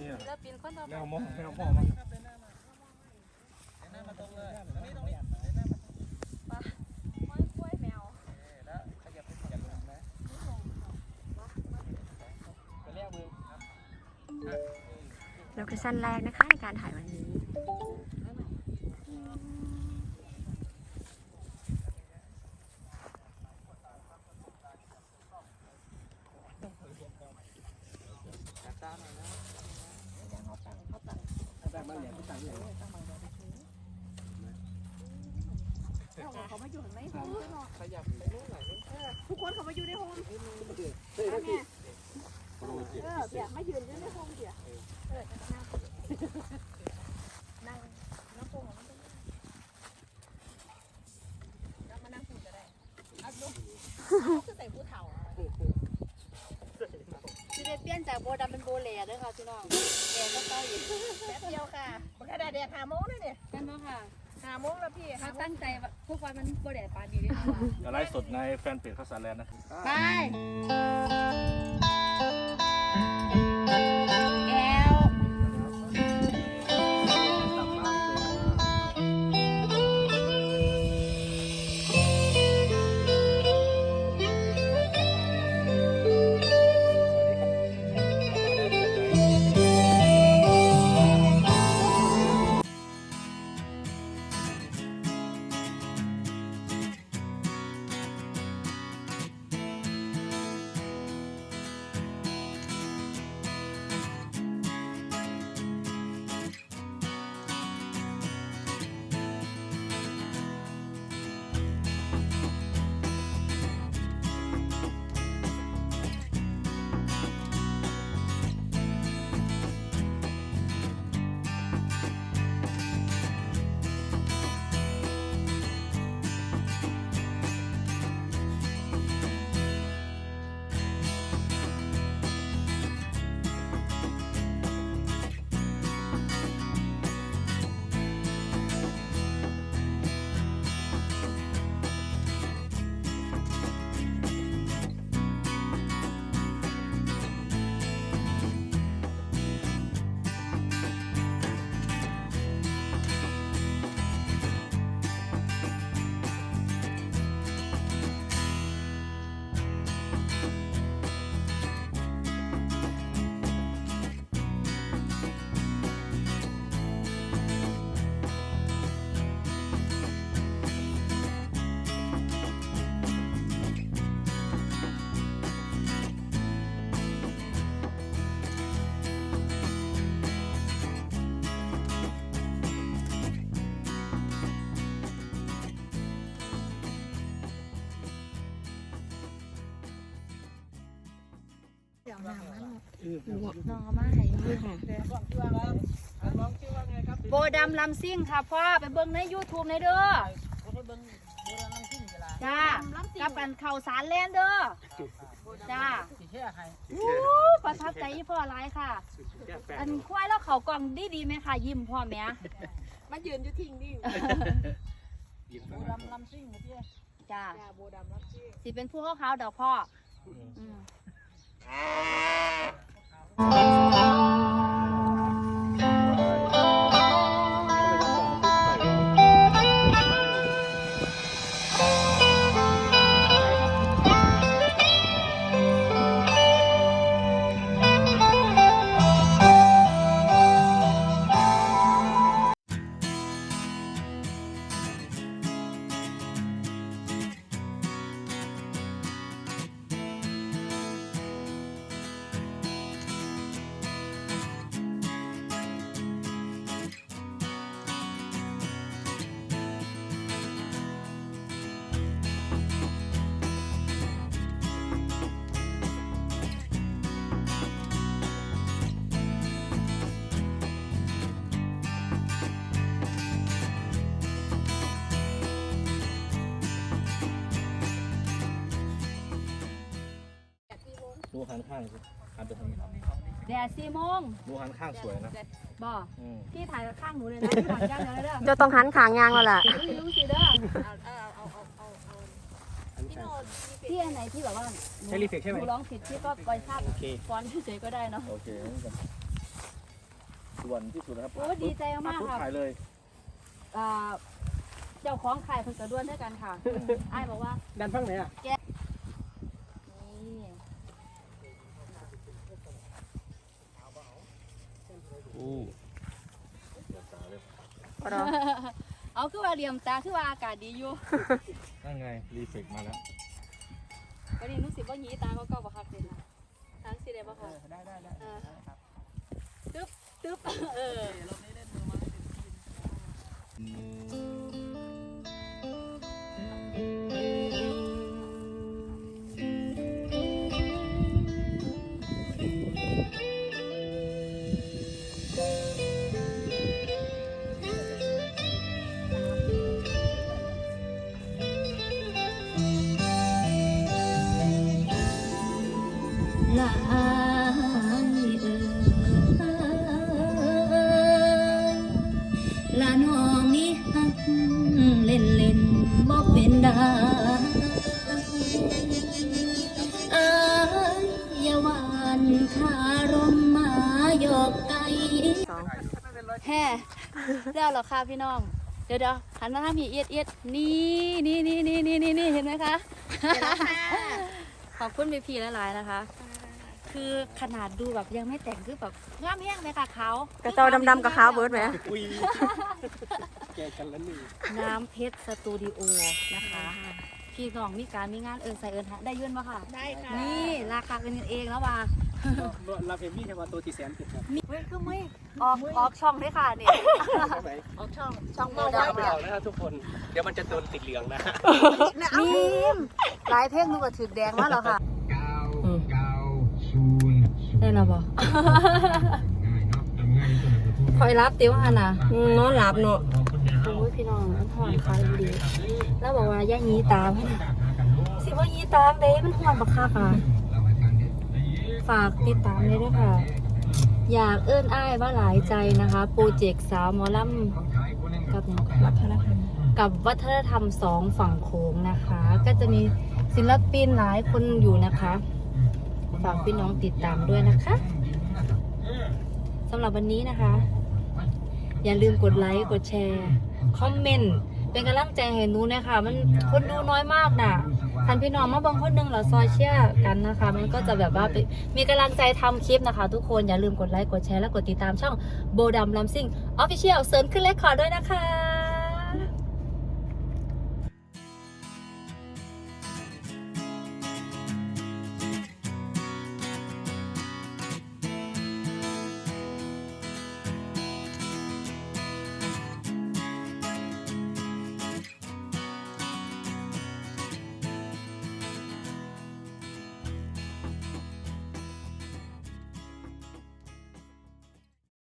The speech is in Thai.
นี่ศิลปินคนต่อไปแมวมองแมวมองมันม้อยกล้วยแมวโลเคชั่นแรกนะคะในการถ่ายวันนี้ เขามาอยู่ในห้องด้วยเนาะทุกคนเขามาอยู่ในห้องแม่เออเดี๋ยวมายืนอยู่ในห้องเดี๋ยวเออนั่งนั่งนั่งโป่งนั่งนั่งมานั่งคุยก็ได้อัดลงคือใส่ผู้เฒ่าสิ ได้เปลี่ยนจากโบดำเป็นโบแหล่เด้อค่ะพี่น้องแหล่ก็เต้าอยู่แป๊บเดียวค่ะมันก็ได้แดดหาโมงเลยเนี่ยกันเนาะค่ะหาโมงแล้วพี่เขาตั้งใจว่าทุกวันมันโบแดดปานดีด้วยค่ะจะไลฟ์สดในแฟนเพจข้าวสารแลนด์นะ ไป น้องเอามาให้ยูค่ะโบดำลำซิ่งค่ะพ่อไปเบิ่งใน YouTube ในเด้อจ้ากับกันข่าวสารแลนเด้อจ้าอู้ประทับใจอีพ่อหลายค่ะ อันควายแล้วเขากล่องดีดีๆไหมค่ะ ยิ้มพ่อแม่มันยืนอยู่ทิ้งนี่โบดำลำซิ่งเมื่อกี้จ้าจ้าโบดำลำซิ่งสิเป็นผู้ขาวๆดอกพ่อ อื ดูหันข้างสิหันไปทางนี้แดดสี่โมงดูหันข้างสวยนะบ่อืมพี่ถ่ายข้างหนูเลยนะพี่ถ่ายย่างเดียวเลยเด้อเจะต้องหันขางยางแล้วล่ะรู้รู้สิเด้อเอาเอาเอาเอาเอาเอาพี่โนดที่อันไหนที่แบบว่าใช่รีเฟกใช่ไหมหนูร้องผิดพี่ก็ปล่อยภาพโอเค ฟอนต์เฉยๆก็ได้เนาะโอเคงั้นกันส่วนที่สุดนะครับโอ้ดีใจมากปุ๊บค่ะถ่ายเลย อ่าเจ้าของขายเพิ่นกระด้วนด้วยกันค่ะไอ้ายบอกว่าดันฟังไหนอะ นี่ อู้ รอเอาคือว่าเหลี่ยมตาคือว่าอากาศดีอยู่นั่นไงรีเฟกมาแล้ววันนี้หนุสิบ่หยีตาก็เก่าบ่คักเลยนะทางสิได้บ่คะได้ได้ได้อ่าตึ๊บตึ๊บเออ แฮ่แล้วเหรอคะพี่น้อง เดี๋ยวเดี๋ยวหันมาทางพี่เอียดเอียดนี่นี่นี่นี่นี่นี่นี่เห็นไหมคะขอบคุณพี่พี่ๆหลายๆนะคะ คือขนาดดูแบบยังไม่แต่งคือแบบงามแห้งเลยค่ะเขากระเจ้าดำๆกับขาวเบิร์ดไหมอุ้ยแกกันแล้วหนึ่งน้ำเพชรสตูดิโอนะคะพี่น้องมีการมีงานเอินใส่เอินหาได้ยื่นมาค่ะ ได้ค่ะ นี่ราคากันเองแล้วว่า เราเป็นพี่แค่ว่าตัวที่แสนติดครับเว้ยคือไม่ออกออกช่องด้วยค่ะนี่ออกช่องช่องโบเราดาไม่เอานะครับทุกคนเดี๋ยวมันจะโดนติดเหลืองนะมีมหลายเพลงหนูก็ถือแดงมาแล้วค่ะได้แล้วบ่คอยรับติวหันน่ะนอนหลับเนาะโอ้ยพี่น้องมันหอนคายดีแล้วบอกว่าอย่ายีตามให้นะสิว่ายีตามเด้มันหอนบักคักอะ ฝากติดตามเลยด้วยค่ะ อยากเอิ้นอ้ายว่าหลายใจนะคะโปรเจกต์สาวหมอลำกับหยังวัฒนธรรมกับวัฒนธรรมสองฝั่งโขงนะคะ ก็จะมีศิลปินหลายคนอยู่นะคะ ฝากพี่น้องติดตามด้วยนะคะสำหรับวันนี้นะคะ อย่าลืมกดไลค์กดแชร์ คอมเมนต์ เป็นกำลังใจให้หนูนะคะ มันคนดูน้อยมากน่ะ ทันพี่น้องมาบางคนหนึ่งเหราซอยเชียร์กันนะคะ มันก็จะแบบว่าเป็นมีกำลังใจทำคลิปนะคะ ทุกคนอย่าลืมกดไลค์กดแชร์และกดติดตามช่องโบดัมลัมซิงออฟฟิเชียลเซิร์นขึ้นเลคคอร์ดด้วยนะคะ